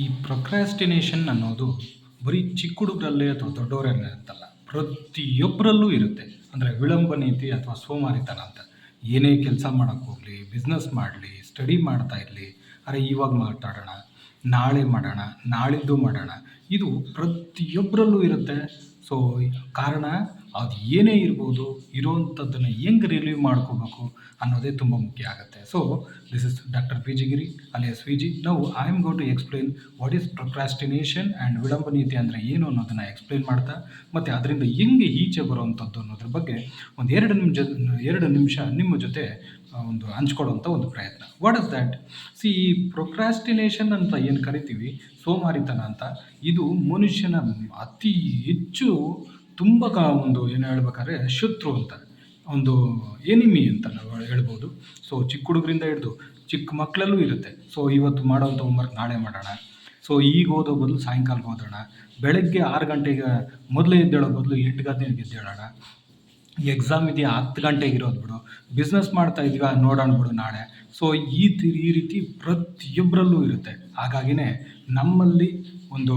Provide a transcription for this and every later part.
ಈ ಪ್ರೊಕ್ರಾಸ್ಟಿನೇಷನ್ ಅನ್ನೋದು ಬರೀ ಚಿಕ್ಕ ಹುಡುಗರಲ್ಲೇ ಅಥವಾ ದೊಡ್ಡವರಲ್ಲೇ ಅಂತಲ್ಲ ಪ್ರತಿಯೊಬ್ಬರಲ್ಲೂ ಇರುತ್ತೆ. ಅಂದರೆ ವಿಳಂಬ ನೀತಿ ಅಥವಾ ಸೋಮಾರಿತನ ಅಂತ. ಏನೇ ಕೆಲಸ ಮಾಡೋಕ್ಕೆ ಹೋಗಲಿ ಬಿಸ್ನೆಸ್ ಮಾಡಲಿ ಸ್ಟಡಿ ಮಾಡ್ತಾ ಇರಲಿ, ಅರೆ ಇವಾಗ ಮಾತಾಡೋಣ, ನಾಳೆ ಮಾಡೋಣ, ನಾಳಿದ್ದು ಮಾಡೋಣ ಇದು ಪ್ರತಿಯೊಬ್ಬರಲ್ಲೂ ಇರುತ್ತೆ. ಸೊ ಕಾರಣ ಅದು ಏನೇ ಇರ್ಬೋದು ಇರೋವಂಥದ್ದನ್ನು ಹೆಂಗೆ ರಿಲೀವ್ ಮಾಡ್ಕೋಬೇಕು ಅನ್ನೋದೇ ತುಂಬ ಮುಖ್ಯ ಆಗುತ್ತೆ. So this is doctor P G Giri S V G ನಾವು I am go to explain what is procrastination and ವಿಳಂಬ ನೀತಿ ಅಂದರೆ ಏನು ಅನ್ನೋದನ್ನು ಎಕ್ಸ್ಪ್ಲೇನ್ ಮಾಡ್ತಾ, ಮತ್ತು ಅದರಿಂದ ಹೆಂಗೆ ಈಚೆ ಬರುವಂಥದ್ದು ಅನ್ನೋದ್ರ ಬಗ್ಗೆ ಒಂದು ಎರಡು ನಿಮಿಷ ಎರಡು ನಿಮಿಷ ನಿಮ್ಮ ಜೊತೆ ಒಂದು ಹಂಚ್ಕೊಡೋವಂಥ ಒಂದು ಪ್ರಯತ್ನ. ವಾಟ್ ಇಸ್ ದ್ಯಾಟ್ ಸಿ ಈ ಪ್ರೊಕ್ರಾಸ್ಟಿನೇಷನ್ ಅಂತ ಏನು ಕರಿತೀವಿ? ಸೋಮಾರಿತನ ಅಂತ. ಇದು ಮನುಷ್ಯನ ಅತಿ ಹೆಚ್ಚು ತುಂಬ ಒಂದು ಏನು ಹೇಳ್ಬೇಕಾದ್ರೆ ಶತ್ರು ಅಂತ. ಒಂದು ಎನಿಮಿ ಅಂತ ನಾವು ಹೇಳ್ಬೋದು. ಸೊ ಚಿಕ್ಕ ಹುಡುಗರಿಂದ ಹಿಡಿದು ಚಿಕ್ಕ ಮಕ್ಕಳಲ್ಲೂ ಇರುತ್ತೆ. ಸೊ ಇವತ್ತು ಮಾಡೋವಂಥ ಹೋಮ್ವರ್ಕ್ ನಾಳೆ ಮಾಡೋಣ. ಸೊ ಈಗ ಓದೋ ಬದಲು ಸಾಯಂಕಾಲಕ್ಕೆ ಓದೋಣ. ಬೆಳಗ್ಗೆ ಆರು ಗಂಟೆಗೆ ಮೊದಲೇ ಎದ್ದೇಳೋ ಬದಲು ಎಂಟು ಗಂಟೆಗೆ ಎದ್ದೇಳೋಣ. ಎಕ್ಸಾಮ್ ಇದೆಯಾ ಹತ್ತು ಗಂಟೆಗೆ ಇರೋದು ಬಿಡು. ಬಿಸ್ನೆಸ್ ಮಾಡ್ತಾ ಇದೀವ, ನೋಡೋಣ ಬಿಡು ನಾಳೆ. ಸೊ ಈ ಈ ರೀತಿ ಪ್ರತಿಯೊಬ್ಬರಲ್ಲೂ ಇರುತ್ತೆ. ಹಾಗಾಗಿನೇ ನಮ್ಮಲ್ಲಿ ಒಂದು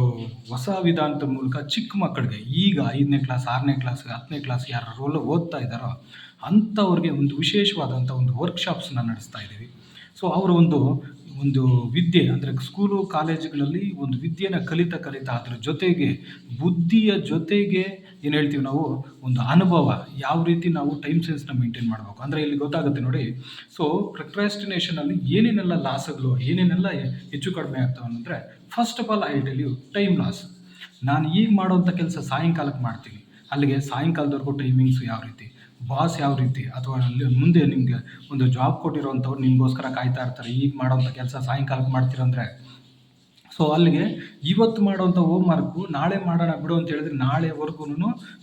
ಹೊಸ ವಿಧಾನದ ಮೂಲಕ ಚಿಕ್ಕ ಮಕ್ಕಳಿಗೆ ಈಗ ಐದನೇ ಕ್ಲಾಸ್ ಆರನೇ ಕ್ಲಾಸ್ ಹತ್ತನೇ ಕ್ಲಾಸ್ ಯಾರೆಲ್ಲ ಓದ್ತಾ ಇದ್ದಾರೋ ಅಂಥವ್ರಿಗೆ ಒಂದು ವಿಶೇಷವಾದಂಥ ಒಂದು ವರ್ಕ್ಶಾಪ್ಸನ್ನ ನಡೆಸ್ತಾ ಇದ್ದೀವಿ. ಸೊ ಅವರ ಒಂದು ಒಂದು ವಿದ್ಯೆ, ಅಂದರೆ ಸ್ಕೂಲು ಕಾಲೇಜುಗಳಲ್ಲಿ ಒಂದು ವಿದ್ಯೆನ ಕಲಿತಾ ಕಲಿತ ಅದ್ರ ಜೊತೆಗೆ ಬುದ್ಧಿಯ ಜೊತೆಗೆ ಏನು ಹೇಳ್ತೀವಿ ನಾವು, ಒಂದು ಅನುಭವ, ಯಾವ ರೀತಿ ನಾವು ಟೈಮ್ ಸೆನ್ಸ್ನ ಮೇಂಟೈನ್ ಮಾಡಬೇಕು. ಅಂದರೆ ಇಲ್ಲಿ ಗೊತ್ತಾಗುತ್ತೆ ನೋಡಿ ಸೊ ಪ್ರಕ್ರಾಸ್ಟಿನೇಷನಲ್ಲಿ ಏನೇನೆಲ್ಲ ಲಾಸ್ಗಳು ಏನೇನೆಲ್ಲ ಹೆಚ್ಚು ಕಡಿಮೆ ಆಗ್ತಾವೆ ಅಂದರೆ first of all I tell you time loss ನಾನು ಈಗ ಮಾಡುವಂಥ ಕೆಲಸ ಸಾಯಂಕಾಲಕ್ಕೆ ಮಾಡ್ತೀನಿ. ಅಲ್ಲಿಗೆ ಸಾಯಂಕಾಲದವರೆಗೂ ಟೈಮಿಂಗ್ಸ್ ಯಾವ ರೀತಿ? ಬಾಸ್ ಯಾವ ರೀತಿ ಅಥವಾ ಅಲ್ಲಿ ಮುಂದೆ ನಿಮಗೆ ಒಂದು ಜಾಬ್ ಕೊಟ್ಟಿರೋವಂಥವ್ರು ನಿಮಗೋಸ್ಕರ ಕಾಯ್ತಾ ಇರ್ತಾರೆ, ಈಗ ಮಾಡೋವಂಥ ಕೆಲಸ ಸಾಯಂಕಾಲಕ್ಕೆ ಮಾಡ್ತೀರಂದರೆ ಸೊ ಅಲ್ಲಿಗೆ ಇವತ್ತು ಮಾಡೋವಂಥ ಹೋಮ್ ವರ್ಕು ನಾಳೆ ಮಾಡೋಣ ಬಿಡು ಅಂತ ಹೇಳಿದ್ರೆ ನಾಳೆವರೆಗೂ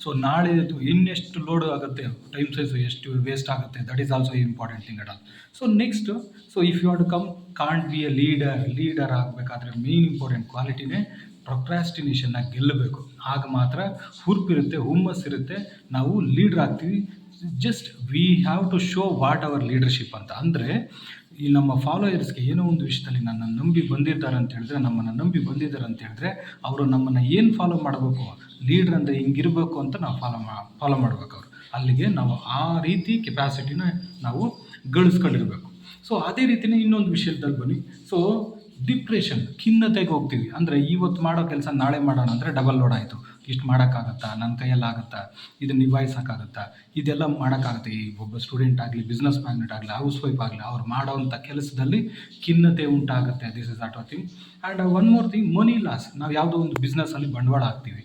ಸೊ ನಾಳೆದು ಇನ್ನೆಷ್ಟು ಲೋಡ್ ಆಗುತ್ತೆ ಟೈಮ್ ಸೈಜು ಎಷ್ಟು ವೇಸ್ಟ್ ಆಗುತ್ತೆ that is also important thing at all so next so if you to come can't be a leader leader ಆಗಬೇಕಾದ್ರೆ ಮೇನ್ ಇಂಪಾರ್ಟೆಂಟ್ ಕ್ವಾಲಿಟಿನೇ ಪ್ರೊಕ್ರಾಸ್ಟಿನೇಷನ್ನ ಗೆಲ್ಲಬೇಕು. ಆಗ ಮಾತ್ರ ಹುರುಪಿರುತ್ತೆ, ಹುಮ್ಮಸ್ಸಿರುತ್ತೆ, ನಾವು ಲೀಡ್ರ್ ಆಗ್ತೀವಿ just we have to show what our leadership ಅಂತ. ಅಂದರೆ ಈ ನಮ್ಮ ಫಾಲೋಯರ್ಸ್ಗೆ ಏನೋ ಒಂದು ವಿಷಯದಲ್ಲಿ ನನ್ನನ್ನು ನಂಬಿ ಬಂದಿದ್ದಾರೆ ಅಂತ ಹೇಳಿದ್ರೆ, ನಮ್ಮನ್ನು ನಂಬಿ ಬಂದಿದ್ದಾರೆ ಅಂತ ಹೇಳಿದ್ರೆ, ಅವರು ನಮ್ಮನ್ನು ಏನು ಫಾಲೋ ಮಾಡಬೇಕು? ಲೀಡ್ರ್ ಅಂದರೆ ಹಿಂಗಿರಬೇಕು ಅಂತ ನಾವು ಫಾಲೋ ಮಾ ಫಾಲೋ ಮಾಡ್ಬೇಕು ಅವರು. ಅಲ್ಲಿಗೆ ನಾವು ಆ ರೀತಿ ಕೆಪ್ಯಾಸಿಟಿನ ನಾವು ಗಳಿಸ್ಕೊಂಡಿರಬೇಕು. ಸೊ ಅದೇ ರೀತಿಯೇ ಇನ್ನೊಂದು ವಿಷಯದಲ್ಲಿ ಬನ್ನಿ. ಸೊ ಡಿಪ್ರೆಷನ್ ಖಿನ್ನತೆಗೆ ಹೋಗ್ತೀವಿ. ಅಂದರೆ ಇವತ್ತು ಮಾಡೋ ಕೆಲಸ ನಾಳೆ ಮಾಡೋಣ ಅಂದರೆ ಡಬಲ್ ಲೋಡ್ ಆಯಿತು. ಇಷ್ಟು ಮಾಡೋಕ್ಕಾಗತ್ತಾ? ನನ್ನ ಕೈಯಲ್ಲಾಗತ್ತಾ? ಇದನ್ನು ನಿಭಾಯಿಸೋಕ್ಕಾಗತ್ತಾ? ಇದೆಲ್ಲ ಮಾಡೋಕ್ಕಾಗುತ್ತೆ. ಈ ಒಬ್ಬ ಸ್ಟೂಡೆಂಟ್ ಆಗಲಿ ಬಿಸ್ನೆಸ್ ಮ್ಯಾಗ್ನೆಟ್ ಆಗಲಿ ಹೌಸ್ ವೈಫ್ ಆಗಲಿ, ಅವ್ರು ಮಾಡೋವಂಥ ಕೆಲಸದಲ್ಲಿ ಖಿನ್ನತೆ ಉಂಟಾಗುತ್ತೆ. This is auto thing and one more thing money loss ನಾವು ಯಾವುದೋ ಒಂದು ಬಿಸ್ನೆಸ್ಸಲ್ಲಿ ಬಂಡವಾಳ ಹಾಕ್ತೀವಿ.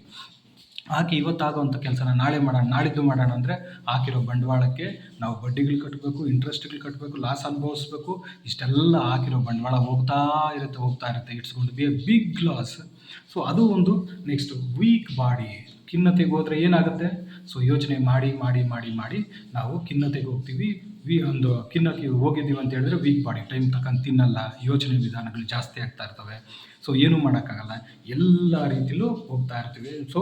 ಹಾಕಿ ಇವತ್ತಾಗುವಂಥ ಕೆಲಸನ ನಾಳೆ ಮಾಡೋಣ ನಾಳಿದ್ದು ಮಾಡೋಣ ಅಂದರೆ ಹಾಕಿರೋ ಬಂಡವಾಳಕ್ಕೆ ನಾವು ಬಡ್ಡಿಗಳು ಕಟ್ಟಬೇಕು ಇಂಟ್ರೆಸ್ಟ್ಗಳು ಕಟ್ಟಬೇಕು ಲಾಸ್ ಅನುಭವಿಸ್ಬೇಕು. ಇಷ್ಟೆಲ್ಲ ಹಾಕಿರೋ ಬಂಡವಾಳ ಹೋಗ್ತಾ ಇರುತ್ತೆ ಹೋಗ್ತಾ ಇರುತ್ತೆ. It's gonna be a big loss so ಅದು ಒಂದು ನೆಕ್ಸ್ಟ್ ವೀಕ್ ಬಾಡಿ ಖಿನ್ನತೆಗೆ ಹೋದರೆ ಏನಾಗುತ್ತೆ? ಸೊ ಯೋಚನೆ ಮಾಡಿ ಮಾಡಿ ಮಾಡಿ ಮಾಡಿ ನಾವು ಖಿನ್ನತೆಗೆ ಹೋಗ್ತೀವಿ. ವಿ, ಒಂದು ಖಿನ್ನಕ್ಕೆ ಹೋಗಿದ್ದೀವಿ ಅಂತ ಹೇಳಿದ್ರೆ ವೀಕ್ ಬಾಡಿ ಟೈಮ್ ತಕ್ಕಂತ ತಿನ್ನಲ್ಲ. ಯೋಚನೆ ವಿಧಾನಗಳು ಜಾಸ್ತಿ ಆಗ್ತಾ ಇರ್ತವೆ. ಸೊ ಏನೂ ಮಾಡೋಕ್ಕಾಗಲ್ಲ. ಎಲ್ಲ ರೀತಿಲೂ ಹೋಗ್ತಾ ಇರ್ತೀವಿ. So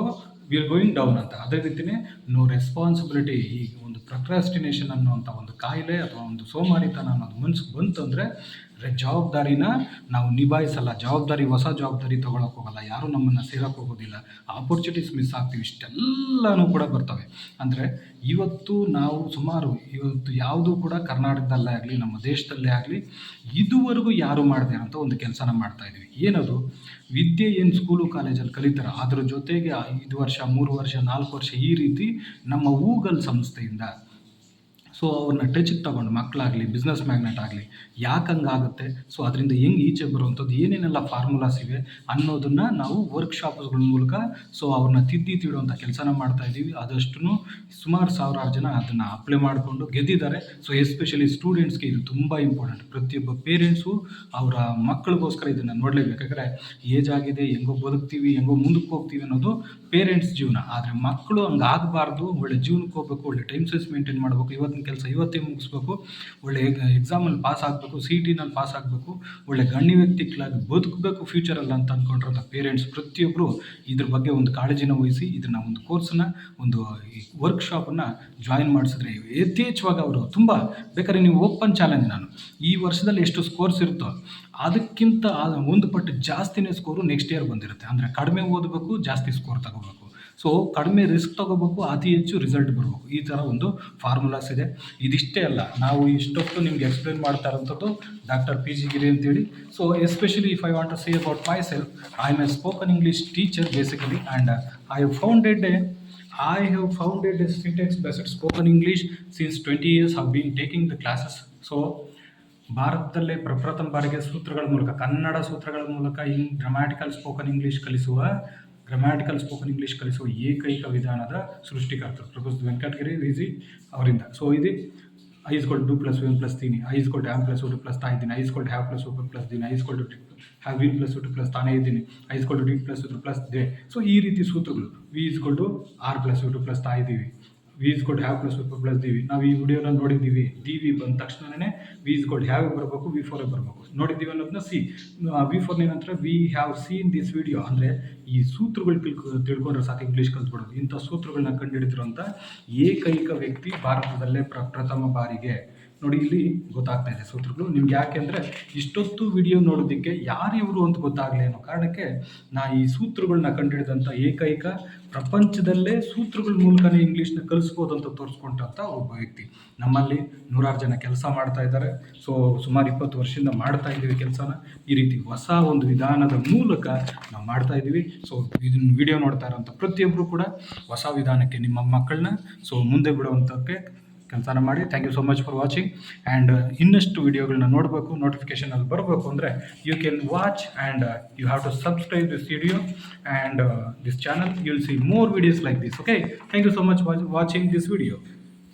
we are going down ಅಂತ. ಅದೇ ರೀತಿಯೇ ನೋ ರೆಸ್ಪಾನ್ಸಿಬಿಲಿಟಿ ಈ ಒಂದು ಪ್ರೊಕ್ರಾಸ್ಟಿನೇಷನ್ ಅನ್ನುವಂಥ ಒಂದು ಕಾಯಿಲೆ ಅಥವಾ ಒಂದು ಸೋಮಾರಿತನ ಅನ್ನೋದು ಮನ್ಸಿಗೆ ಬಂತು ಅಂದರೆ ಜವಾಬ್ದಾರಿನ ನಾವು ನಿಭಾಯಿಸಲ್ಲ. ಜವಾಬ್ದಾರಿ, ಹೊಸ ಜವಾಬ್ದಾರಿ ತೊಗೊಳಕ್ಕೆ ಹೋಗಲ್ಲ. ಯಾರೂ ನಮ್ಮನ್ನು ಸೇರೋಕ್ಕೆ ಹೋಗೋದಿಲ್ಲ. ಆಪರ್ಚುನಿಟೀಸ್ ಮಿಸ್ ಆಗ್ತೀವಿ. ಇಷ್ಟೆಲ್ಲನೂ ಕೂಡ ಬರ್ತವೆ. ಅಂದರೆ ಇವತ್ತು ನಾವು ಸುಮಾರು ಇವತ್ತು ಯಾವುದೂ ಕೂಡ ಕರ್ನಾಟಕದಲ್ಲೇ ಆಗಲಿ, ನಮ್ಮ ದೇಶದಲ್ಲೇ ಆಗಲಿ, ಇದುವರೆಗೂ ಯಾರು ಮಾಡಿದೆ ಅಂತ ಒಂದು ಕೆಲಸನ ಮಾಡ್ತಾ ಇದ್ದೀವಿ ಏನದು? ವಿದ್ಯೆ ಏನು ಸ್ಕೂಲು ಕಾಲೇಜಲ್ಲಿ ಕಲಿತಾರೆ? ಅದ್ರ ಜೊತೆಗೆ ಐದು ವರ್ಷ, ಮೂರು ವರ್ಷ, ನಾಲ್ಕು ವರ್ಷ ಈ ರೀತಿ ನಮ್ಮ ಊಗಲ್ ಸಂಸ್ಥೆಯಿಂದ ಸೊ ಅವ್ರನ್ನ ಟಚ್ಗೆ ತಗೊಂಡು ಮಕ್ಕಳಾಗಲಿ ಬಿಸ್ನೆಸ್ ಮ್ಯಾಗ್ನೆಟ್ ಆಗಲಿ, ಯಾಕೆ ಹಂಗಾಗುತ್ತೆ? ಸೊ ಅದರಿಂದ ಹೆಂಗೆ ಈಚೆ ಬರುವಂಥದ್ದು ಏನೇನೆಲ್ಲ ಫಾರ್ಮುಲಾಸ್ ಇವೆ ಅನ್ನೋದನ್ನು ನಾವು ವರ್ಕ್ಶಾಪ್ಸ್ಗಳ ಮೂಲಕ ಸೊ ಅವ್ರನ್ನ ತಿದ್ದಿ ತಿಡುವಂಥ ಕೆಲಸನ ಮಾಡ್ತಾ ಇದ್ದೀವಿ. ಆದಷ್ಟು ಸುಮಾರು ಸಾವಿರಾರು ಜನ ಅದನ್ನು ಅಪ್ಲೈ ಮಾಡಿಕೊಂಡು ಗೆದ್ದಿದ್ದಾರೆ. ಸೊ ಎಸ್ಪೆಷಲಿ ಸ್ಟೂಡೆಂಟ್ಸ್ಗೆ ಇದು ತುಂಬ ಇಂಪಾರ್ಟೆಂಟ್ ಪ್ರತಿಯೊಬ್ಬ ಪೇರೆಂಟ್ಸು ಅವರ ಮಕ್ಕಳಿಗೋಸ್ಕರ ಇದನ್ನು ನೋಡಲೇಬೇಕು. ಯಾಕಂದರೆ ಏಜ್ ಆಗಿದೆ, ಹೆಂಗೋ ಬದುಕ್ತೀವಿ, ಹೆಂಗೋ ಮುಂದಕ್ಕೆ ಹೋಗ್ತೀವಿ ಅನ್ನೋದು ಪೇರೆಂಟ್ಸ್ ಜೀವನ. ಆದರೆ ಮಕ್ಕಳು ಹಂಗೆ ಆಗಬಾರ್ದು ಒಳ್ಳೆ ಜೀವನಕ್ಕೆ ಹೋಗ್ಬೇಕು, ಒಳ್ಳೆ ಟೈಮ್ ಸೆನ್ಸ್ ಮೇಂಟೈನ್ ಮಾಡಬೇಕು. ಇವತ್ತಿನ ಕೆಲಸ ಇವತ್ತೇ ಮುಗಿಸ್ಬೇಕು. ಒಳ್ಳೆ ಎಕ್ಸಾಮಲ್ಲಿ ಪಾಸ್ ಆಗಬೇಕು ಸಿ ಟಿನಲ್ಲಿ ಪಾಸ್ ಆಗಬೇಕು. ಒಳ್ಳೆ ಗಣ್ಯ ವ್ಯಕ್ತಿಗಳಾಗಿ ಬದುಕಬೇಕು ಫ್ಯೂಚರಲ್ಲಿ ಅಂತ ಅಂದ್ಕೊಂಡಿರೋಂಥ ಪೇರೆಂಟ್ಸ್ ಪ್ರತಿಯೊಬ್ಬರು ಇದ್ರ ಬಗ್ಗೆ ಒಂದು ಕಾಳಜಿನ ವಹಿಸಿ ಇದನ್ನ ಒಂದು ಕೋರ್ಸನ್ನ ಒಂದು ವರ್ಕ್ಶಾಪನ್ನು ಜಾಯಿನ್ ಮಾಡಿಸಿದ್ರೆ ಯಥೇಚ್ಛವಾಗಿ ಅವರು ತುಂಬ ಬೇಕಾದ್ರೆ ನೀವು ಓಪನ್ ಚಾಲೆಂಜ್ ನಾನು. ಈ ವರ್ಷದಲ್ಲಿ ಎಷ್ಟು ಸ್ಕೋರ್ಸ್ ಇರುತ್ತೋ ಅದಕ್ಕಿಂತ ಒಂದು ಪಟ್ಟು ಜಾಸ್ತಿನೇ ಸ್ಕೋರು ನೆಕ್ಸ್ಟ್ ಇಯರ್ ಬಂದಿರುತ್ತೆ. ಅಂದರೆ ಕಡಿಮೆ ಓದಬೇಕು, ಜಾಸ್ತಿ ಸ್ಕೋರ್ ತಗೋಬೇಕು. ಸೊ ಕಡಿಮೆ ರಿಸ್ಕ್ ತಗೋಬೇಕು, ಅತಿ ಹೆಚ್ಚು ರಿಸಲ್ಟ್ ಬರಬೇಕು. ಈ ಥರ ಒಂದು ಫಾರ್ಮುಲಾಸ್ ಇದೆ. ಇದಿಷ್ಟೇ ಅಲ್ಲ, ನಾವು ಇಷ್ಟೊತ್ತು ನಿಮ್ಗೆ ಎಕ್ಸ್ಪ್ಲೇನ್ ಮಾಡ್ತಾ ಇರೋಂಥದ್ದು ಡಾಕ್ಟರ್ ಪಿ ಜಿ ಗಿರಿ ಅಂತೇಳಿ. So especially if I want to say about myself I am a spoken English teacher basically and I founded a I have founded a syntax-based spoken English since 20 years Have been taking the classes. So, ಭಾರತದಲ್ಲೇ ಪ್ರಪ್ರಥಮ ಬಾರಿಗೆ ಸೂತ್ರಗಳ ಮೂಲಕ, ಕನ್ನಡ ಸೂತ್ರಗಳ ಮೂಲಕ in grammatical spoken English ಕಲಿಸುವ grammatical spoken English ಕಲಿಸುವ ಏಕೈಕ ವಿಧಾನದ ಸೃಷ್ಟಿಕರ್ತರು. ಪ್ರೊಫೆಸರ್ ವೆಂಕಟಗಿರಿ ವಿಜಿ ಅವರಿಂದ. ಸೊ ಇದು I is two plus one plus ತೀನಿ I is have plus two plus ತಾ ಇದ್ದೀನಿ I is have plus one plus ದಿನ I is to have been plus two plus ತಾನೇ ಇದ್ದೀನಿ. I is to D plus two plus they so ಈ ರೀತಿ ಸೂತ್ರಗಳು we is to are plus two plus ತಾ ಇದ್ದೀವಿ we is have plus plus ದಿವಿ ನಾವು ಈ ವಿಡಿಯೋನ ನೋಡಿದ್ದೀವಿ. ಡಿ ವಿ ಬಂದ ತಕ್ಷಣನೇ ವಿ ಇಸ್ ಕೊಟ್ಟು ಹ್ಯಾವ್ ಬರಬೇಕು ವಿ ಫೋರೇ ಬರಬೇಕು. ನೋಡಿದ್ದೀವಿ ಅನ್ನೋದನ್ನ ಸಿ ವಿ ಫೋರ್ ನಂತರ we have seen this video ಅಂದರೆ ಈ ಸೂತ್ರಗಳು ತಿಳ್ಕೊ, ತಿಳ್ಕೊಂಡ್ರೆ ಸಾಕು ಇಂಗ್ಲೀಷ್ ಕಲ್ತ್ಬಿಡೋದು ಇಂಥ ಸೂತ್ರಗಳನ್ನ ಕಂಡುಹಿಡಿದಿರುವಂಥ ಏಕೈಕ ವ್ಯಕ್ತಿ ಭಾರತದಲ್ಲೇ ಪ್ರ, ಪ್ರಥಮ ಬಾರಿಗೆ. ನೋಡಿ, ಇಲ್ಲಿ ಗೊತ್ತಾಗ್ತಾ ಇದೆ ಸೂತ್ರಗಳು. ನಿಮ್ಗೆ ಯಾಕೆ ಅಂದರೆ ಇಷ್ಟೊತ್ತು ವಿಡಿಯೋ ನೋಡೋದಕ್ಕೆ ಯಾರು ಇವರು ಅಂತ ಗೊತ್ತಾಗಲಿ ಅನ್ನೋ ಕಾರಣಕ್ಕೆ ನಾ ಈ ಸೂತ್ರಗಳನ್ನ ಕಂಡುಹಿಡಿದಂಥ ಏಕೈಕ ಪ್ರಪಂಚದಲ್ಲೇ ಸೂತ್ರಗಳ ಮೂಲಕನೇ ಇಂಗ್ಲೀಷ್ನ ಕಲಿಸ್ಬೋದು ಅಂತ ತೋರಿಸ್ಕೊಂಡಂಥ ಒಬ್ಬ ವ್ಯಕ್ತಿ. ನಮ್ಮಲ್ಲಿ ನೂರಾರು ಜನ ಕೆಲಸ ಮಾಡ್ತಾ ಇದ್ದಾರೆ. ಸೊ ಸುಮಾರು ಇಪ್ಪತ್ತು ವರ್ಷದಿಂದ ಮಾಡ್ತಾ ಇದ್ದೀವಿ ಕೆಲಸನ. ಈ ರೀತಿ ಹೊಸ ಒಂದು ವಿಧಾನದ ಮೂಲಕ ನಾವು ಮಾಡ್ತಾ ಇದ್ದೀವಿ. ಸೊ ಇದನ್ನು ವಿಡಿಯೋ ನೋಡ್ತಾ ಇರೋಂಥ ಪ್ರತಿಯೊಬ್ಬರು ಕೂಡ ಹೊಸ ವಿಧಾನಕ್ಕೆ ನಿಮ್ಮ ಮಕ್ಕಳನ್ನ ಸೊ ಮುಂದೆ ಬಿಡುವಂಥಕ್ಕೆ ಕೆಲಸನ ಮಾಡಿ. Thank you so much for watching and ಇನ್ನಷ್ಟು ವೀಡಿಯೋಗಳನ್ನ ನೋಡಬೇಕು ನೋಟಿಫಿಕೇಷನಲ್ಲಿ ಬರಬೇಕು ಅಂದರೆ you can watch and you have to subscribe this video and this channel you will see more videos like this okay thank you so much watching this video